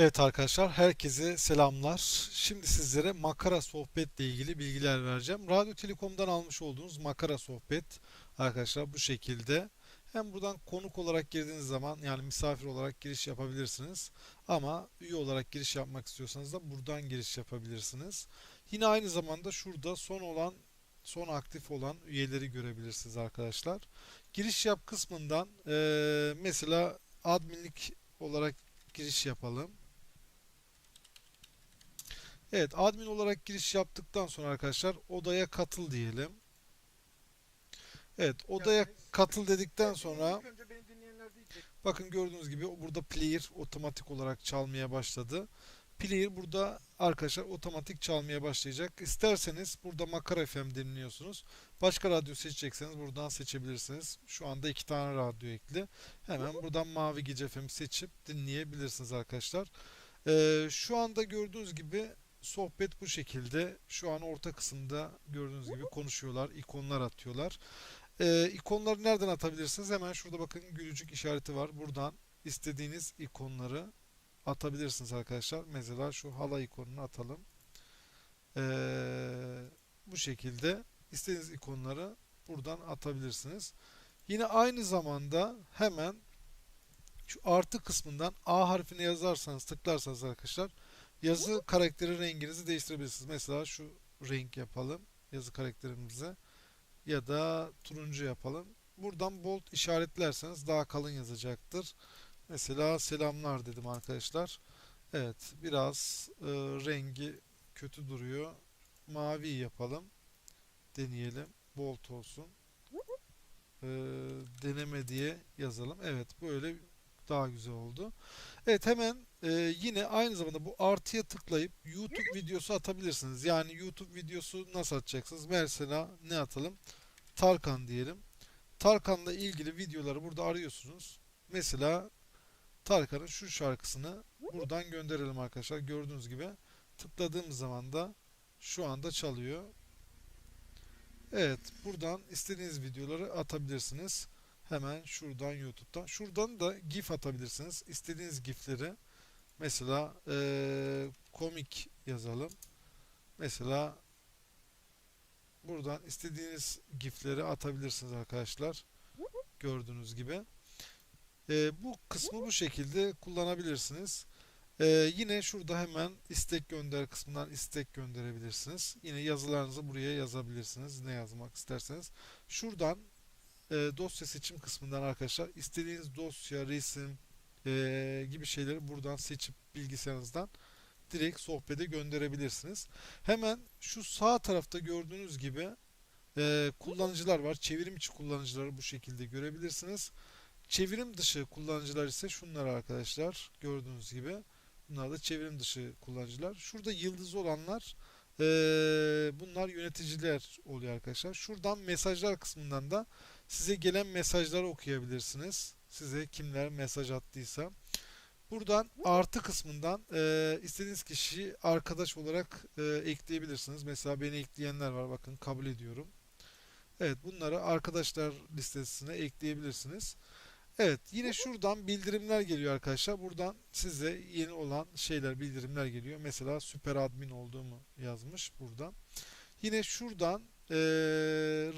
Evet arkadaşlar, herkese selamlar. Şimdi sizlere makara sohbetle ilgili bilgiler vereceğim. Radyo Telekom'dan almış olduğunuz makara sohbet arkadaşlar bu şekilde. Hem buradan konuk olarak girdiğiniz zaman yani misafir olarak giriş yapabilirsiniz. Ama üye olarak giriş yapmak istiyorsanız da buradan giriş yapabilirsiniz. Yine aynı zamanda şurada son olan son aktif olan üyeleri görebilirsiniz arkadaşlar. Giriş yap kısmından eee, mesela adminlik olarak giriş yapalım. Evet, admin olarak giriş yaptıktan sonra arkadaşlar odaya katıl diyelim. Evet, odaya katıl dedikten sonra bakın gördüğünüz gibi burada player otomatik olarak çalmaya başladı. Player burada arkadaşlar otomatik çalmaya başlayacak. İsterseniz burada Makara FM dinliyorsunuz. Başka radyo seçecekseniz buradan seçebilirsiniz. Şu anda iki tane radyo ekli. Hemen buradan Mavi Gece FM'i seçip dinleyebilirsiniz arkadaşlar. Ee, şu anda gördüğünüz gibi sohbet bu şekilde. Şu an orta kısımda gördüğünüz gibi konuşuyorlar, ikonlar atıyorlar. Ee, ikonları nereden atabilirsiniz? Hemen şurada bakın gülücük işareti var. Buradan istediğiniz ikonları atabilirsiniz arkadaşlar. Mesela şu hala ikonunu atalım. Ee, bu şekilde istediğiniz ikonları buradan atabilirsiniz. Yine aynı zamanda hemen şu artı kısmından A harfini yazarsanız tıklarsanız arkadaşlar yazı karakteri renginizi değiştirebilirsiniz. Mesela şu renk yapalım yazı karakterimize ya da turuncu yapalım. Buradan bold işaretlerseniz daha kalın yazacaktır. Mesela selamlar dedim arkadaşlar. Evet biraz e, rengi kötü duruyor. Mavi yapalım. Deneyelim. Bold olsun. E, deneme diye yazalım. Evet böyle daha güzel oldu. Evet hemen e, yine aynı zamanda bu artıya tıklayıp YouTube videosu atabilirsiniz. Yani YouTube videosu nasıl atacaksınız? Mesela ne atalım? Tarkan diyelim. Tarkan'la ilgili videoları burada arıyorsunuz. Mesela Tarkan'ın şu şarkısını buradan gönderelim arkadaşlar. Gördüğünüz gibi tıkladığımız zaman da şu anda çalıyor. Evet, buradan istediğiniz videoları atabilirsiniz. Hemen şuradan YouTube'dan. Şuradan da GIF atabilirsiniz. İstediğiniz GIF'leri mesela eee, komik yazalım. Mesela buradan istediğiniz GIF'leri atabilirsiniz arkadaşlar. Gördüğünüz gibi. Eee, bu kısmı bu şekilde kullanabilirsiniz. Eee, yine şurada hemen istek gönder kısmından istek gönderebilirsiniz. Yine yazılarınızı buraya yazabilirsiniz. Ne yazmak isterseniz. Şuradan e, dosya seçim kısmından arkadaşlar istediğiniz dosya, resim e, gibi şeyleri buradan seçip bilgisayarınızdan direkt sohbete gönderebilirsiniz. Hemen şu sağ tarafta gördüğünüz gibi e, kullanıcılar var. Çevrim içi kullanıcıları bu şekilde görebilirsiniz. Çevrim dışı kullanıcılar ise şunlar arkadaşlar. Gördüğünüz gibi. Bunlar da çevrim dışı kullanıcılar. Şurada yıldız olanlar e, bunlar yöneticiler oluyor arkadaşlar. Şuradan mesajlar kısmından da size gelen mesajları okuyabilirsiniz. Size kimler mesaj attıysa. Buradan artı kısmından e, istediğiniz kişiyi arkadaş olarak e, ekleyebilirsiniz. Mesela beni ekleyenler var. Bakın kabul ediyorum. Evet bunları arkadaşlar listesine ekleyebilirsiniz. Evet yine şuradan bildirimler geliyor arkadaşlar. Buradan size yeni olan şeyler bildirimler geliyor. Mesela süper admin olduğumu yazmış buradan. Yine şuradan eee,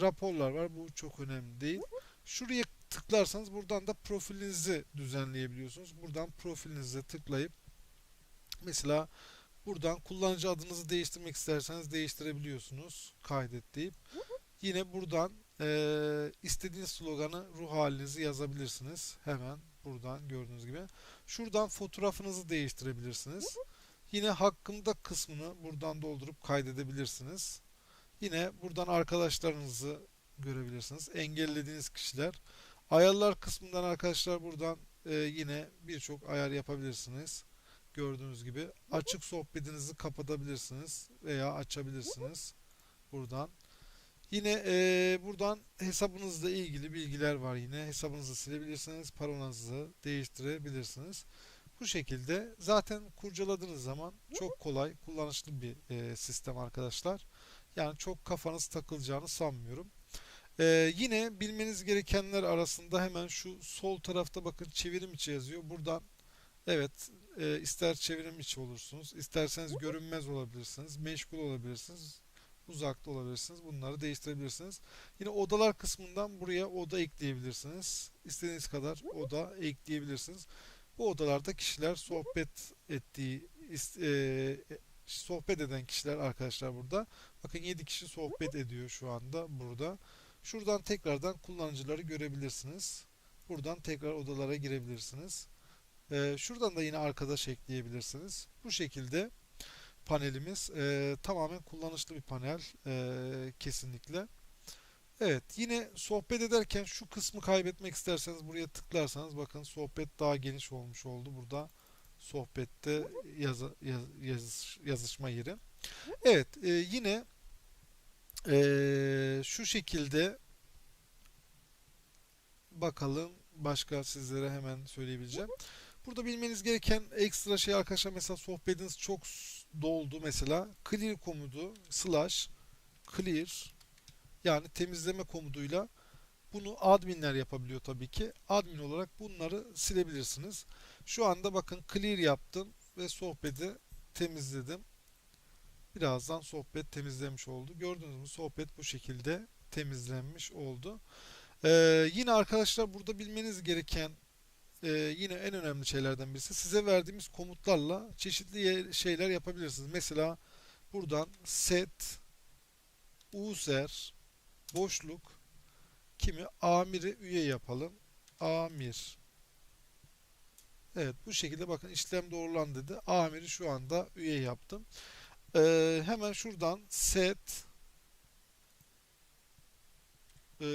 raporlar var. Bu çok önemli değil. Şuraya tıklarsanız buradan da profilinizi düzenleyebiliyorsunuz. Buradan profilinize tıklayıp mesela buradan kullanıcı adınızı değiştirmek isterseniz değiştirebiliyorsunuz. Kaydet deyip. Yine buradan eee istediğiniz sloganı ruh halinizi yazabilirsiniz. Hemen buradan gördüğünüz gibi. Şuradan fotoğrafınızı değiştirebilirsiniz. Yine hakkımda kısmını buradan doldurup kaydedebilirsiniz. Yine buradan arkadaşlarınızı görebilirsiniz. Engellediğiniz kişiler. Ayarlar kısmından arkadaşlar buradan e, yine birçok ayar yapabilirsiniz. Gördüğünüz gibi açık sohbetinizi kapatabilirsiniz veya açabilirsiniz buradan. Yine e, buradan hesabınızla ilgili bilgiler var yine. Hesabınızı silebilirsiniz, parolanızı değiştirebilirsiniz. Bu şekilde zaten kurcaladığınız zaman çok kolay, kullanışlı bir e, sistem arkadaşlar. Yani çok kafanız takılacağını sanmıyorum. Ee, yine bilmeniz gerekenler arasında hemen şu sol tarafta bakın çevirim içi yazıyor. Buradan evet e, ister çevrim içi olursunuz, isterseniz görünmez olabilirsiniz, meşgul olabilirsiniz, uzakta olabilirsiniz. Bunları değiştirebilirsiniz. Yine odalar kısmından buraya oda ekleyebilirsiniz. İstediğiniz kadar oda ekleyebilirsiniz. Bu odalarda kişiler sohbet ettiği e, sohbet eden kişiler arkadaşlar burada. Bakın 7 kişi sohbet ediyor şu anda burada. Şuradan tekrardan kullanıcıları görebilirsiniz. Buradan tekrar odalara girebilirsiniz. Ee, şuradan da yine arkadaş ekleyebilirsiniz. Bu şekilde panelimiz e, tamamen kullanışlı bir panel e, kesinlikle. Evet yine sohbet ederken şu kısmı kaybetmek isterseniz buraya tıklarsanız bakın sohbet daha geniş olmuş oldu. Burada sohbette yazı, yaz, yazış, yazışma yeri. Evet e, yine e, şu şekilde bakalım başka sizlere hemen söyleyebileceğim. Burada bilmeniz gereken ekstra şey arkadaşlar mesela sohbetiniz çok doldu mesela clear komutu slash clear yani temizleme komutuyla bunu adminler yapabiliyor tabii ki. Admin olarak bunları silebilirsiniz. Şu anda bakın clear yaptım ve sohbeti temizledim. Birazdan sohbet temizlemiş oldu. Gördünüz mü? Sohbet bu şekilde temizlenmiş oldu. Ee, yine arkadaşlar burada bilmeniz gereken e, yine en önemli şeylerden birisi size verdiğimiz komutlarla çeşitli şeyler yapabilirsiniz. Mesela buradan set user boşluk kimi amiri üye yapalım. Amir Evet bu şekilde bakın işlem doğrulandı dedi. Amiri şu anda üye yaptım. Ee, hemen şuradan set e,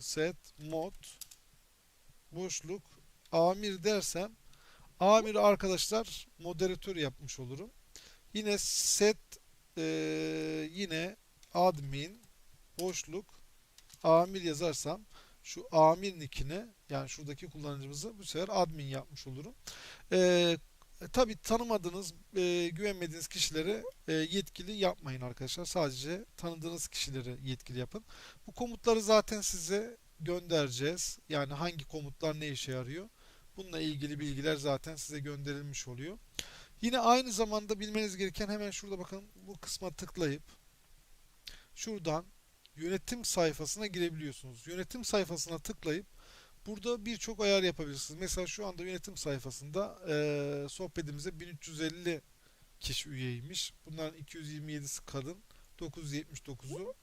set mod boşluk amir dersem amir arkadaşlar moderatör yapmış olurum. Yine set e, yine admin boşluk amir yazarsam şu amir nickine yani şuradaki kullanıcımızı bu sefer admin yapmış olurum. E, tabi tanımadığınız, e, güvenmediğiniz kişileri e, yetkili yapmayın arkadaşlar. Sadece tanıdığınız kişileri yetkili yapın. Bu komutları zaten size göndereceğiz. Yani hangi komutlar ne işe yarıyor? Bununla ilgili bilgiler zaten size gönderilmiş oluyor. Yine aynı zamanda bilmeniz gereken hemen şurada bakın bu kısma tıklayıp şuradan yönetim sayfasına girebiliyorsunuz. Yönetim sayfasına tıklayıp burada birçok ayar yapabilirsiniz. Mesela şu anda yönetim sayfasında e, sohbetimize 1350 kişi üyeymiş. Bunların 227'si kadın, 979'u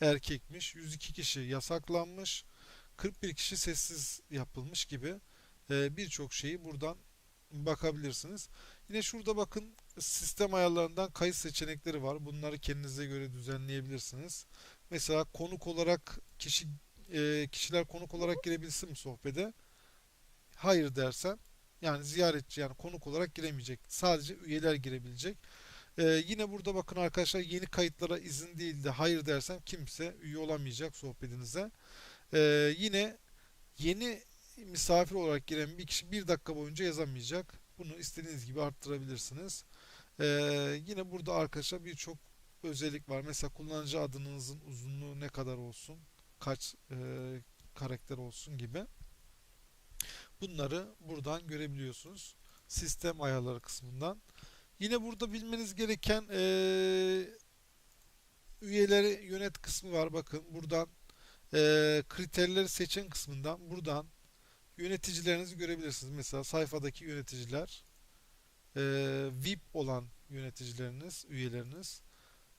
erkekmiş. 102 kişi yasaklanmış. 41 kişi sessiz yapılmış gibi e, birçok şeyi buradan bakabilirsiniz. Yine şurada bakın sistem ayarlarından kayıt seçenekleri var. Bunları kendinize göre düzenleyebilirsiniz. Mesela konuk olarak kişi e, kişiler konuk olarak girebilsin mi sohbete? Hayır dersen yani ziyaretçi yani konuk olarak giremeyecek. Sadece üyeler girebilecek. Ee, yine burada bakın arkadaşlar yeni kayıtlara izin değil de hayır dersem kimse üye olamayacak sohbetinize. Ee, yine yeni misafir olarak giren bir kişi bir dakika boyunca yazamayacak. Bunu istediğiniz gibi arttırabilirsiniz. Ee, yine burada arkadaşlar birçok özellik var. Mesela kullanıcı adınızın uzunluğu ne kadar olsun, kaç e, karakter olsun gibi. Bunları buradan görebiliyorsunuz. Sistem ayarları kısmından. Yine burada bilmeniz gereken e, üyeleri yönet kısmı var. Bakın buradan e, kriterleri seçen kısmından buradan yöneticilerinizi görebilirsiniz. Mesela sayfadaki yöneticiler e, VIP olan yöneticileriniz, üyeleriniz.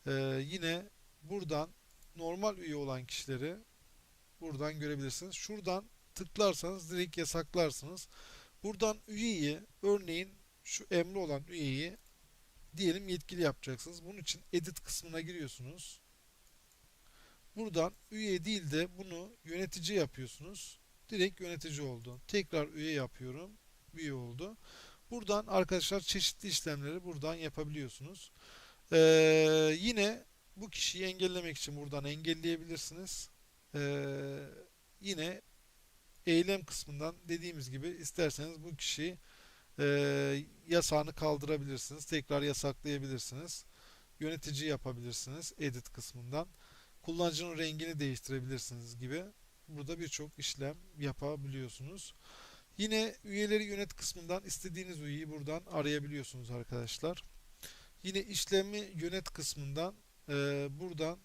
E, yine buradan normal üye olan kişileri buradan görebilirsiniz. Şuradan tıklarsanız direkt yasaklarsınız. Buradan üyeyi örneğin şu emri olan üyeyi diyelim yetkili yapacaksınız. Bunun için edit kısmına giriyorsunuz. Buradan üye değil de bunu yönetici yapıyorsunuz. Direkt yönetici oldu. Tekrar üye yapıyorum. Üye oldu. Buradan arkadaşlar çeşitli işlemleri buradan yapabiliyorsunuz. Ee, yine bu kişiyi engellemek için buradan engelleyebilirsiniz. Ee, yine eylem kısmından dediğimiz gibi isterseniz bu kişiyi e, yasağını kaldırabilirsiniz. Tekrar yasaklayabilirsiniz. Yönetici yapabilirsiniz edit kısmından. Kullanıcının rengini değiştirebilirsiniz gibi. Burada birçok işlem yapabiliyorsunuz. Yine üyeleri yönet kısmından istediğiniz üyeyi buradan arayabiliyorsunuz arkadaşlar. Yine işlemi yönet kısmından e, buradan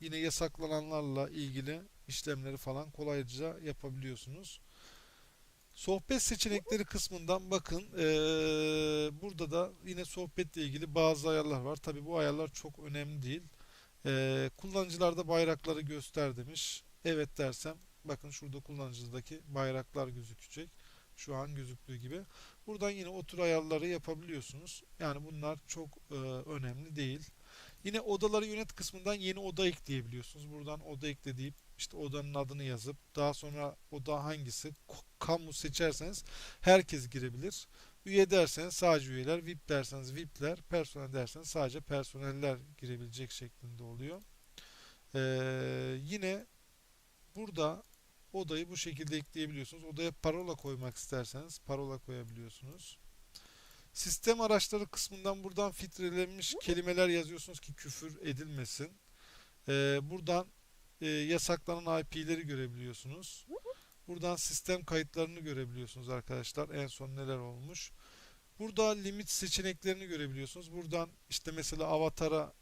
yine yasaklananlarla ilgili işlemleri falan kolayca yapabiliyorsunuz. Sohbet seçenekleri kısmından bakın e, burada da yine sohbetle ilgili bazı ayarlar var. Tabi bu ayarlar çok önemli değil. E, kullanıcılarda bayrakları göster demiş. Evet dersem bakın şurada kullanıcıdaki bayraklar gözükecek. Şu an gözüktüğü gibi. Buradan yine otur ayarları yapabiliyorsunuz. Yani bunlar çok e, önemli değil. Yine odaları yönet kısmından yeni oda ekleyebiliyorsunuz. Buradan oda ekle deyip işte odanın adını yazıp daha sonra oda hangisi kamu seçerseniz herkes girebilir. Üye derseniz sadece üyeler, VIP derseniz VIP'ler, personel derseniz sadece personeller girebilecek şeklinde oluyor. Ee, yine burada odayı bu şekilde ekleyebiliyorsunuz. Odaya parola koymak isterseniz parola koyabiliyorsunuz. Sistem araçları kısmından buradan filtrelenmiş kelimeler yazıyorsunuz ki küfür edilmesin. Ee, buradan e, yasaklanan IP'leri görebiliyorsunuz. Buradan sistem kayıtlarını görebiliyorsunuz arkadaşlar. En son neler olmuş. Burada limit seçeneklerini görebiliyorsunuz. Buradan işte mesela avatara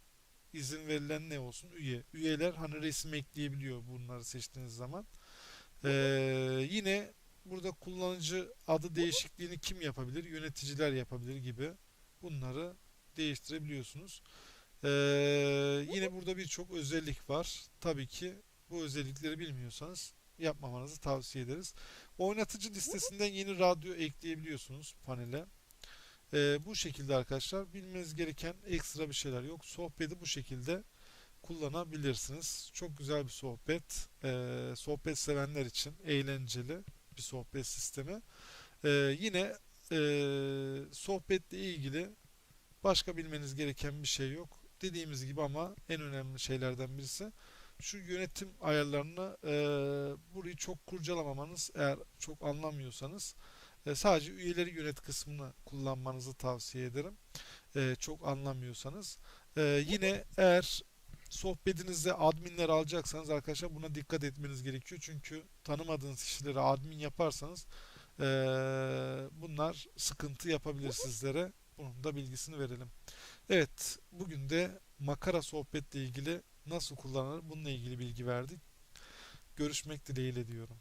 izin verilen ne olsun? Üye. Üyeler hani resim ekleyebiliyor bunları seçtiğiniz zaman. Ee, yine burada kullanıcı adı değişikliğini kim yapabilir? Yöneticiler yapabilir gibi. Bunları değiştirebiliyorsunuz. Ee, yine burada birçok özellik var. Tabii ki bu özellikleri bilmiyorsanız yapmamanızı tavsiye ederiz. Oynatıcı listesinden yeni radyo ekleyebiliyorsunuz panele. Ee, bu şekilde arkadaşlar bilmeniz gereken ekstra bir şeyler yok. Sohbeti bu şekilde kullanabilirsiniz. Çok güzel bir sohbet. Ee, sohbet sevenler için eğlenceli bir sohbet sistemi. Ee, yine e, sohbetle ilgili başka bilmeniz gereken bir şey yok. Dediğimiz gibi ama en önemli şeylerden birisi şu yönetim ayarlarını e, burayı çok kurcalamamanız eğer çok anlamıyorsanız e, sadece üyeleri yönet kısmını kullanmanızı tavsiye ederim. E, çok anlamıyorsanız. E, yine eğer sohbetinizde adminler alacaksanız arkadaşlar buna dikkat etmeniz gerekiyor. Çünkü tanımadığınız kişilere admin yaparsanız e, bunlar sıkıntı yapabilir sizlere. Bunun da bilgisini verelim. Evet, bugün de makara sohbetle ilgili nasıl kullanılır bununla ilgili bilgi verdik. Görüşmek dileğiyle diyorum.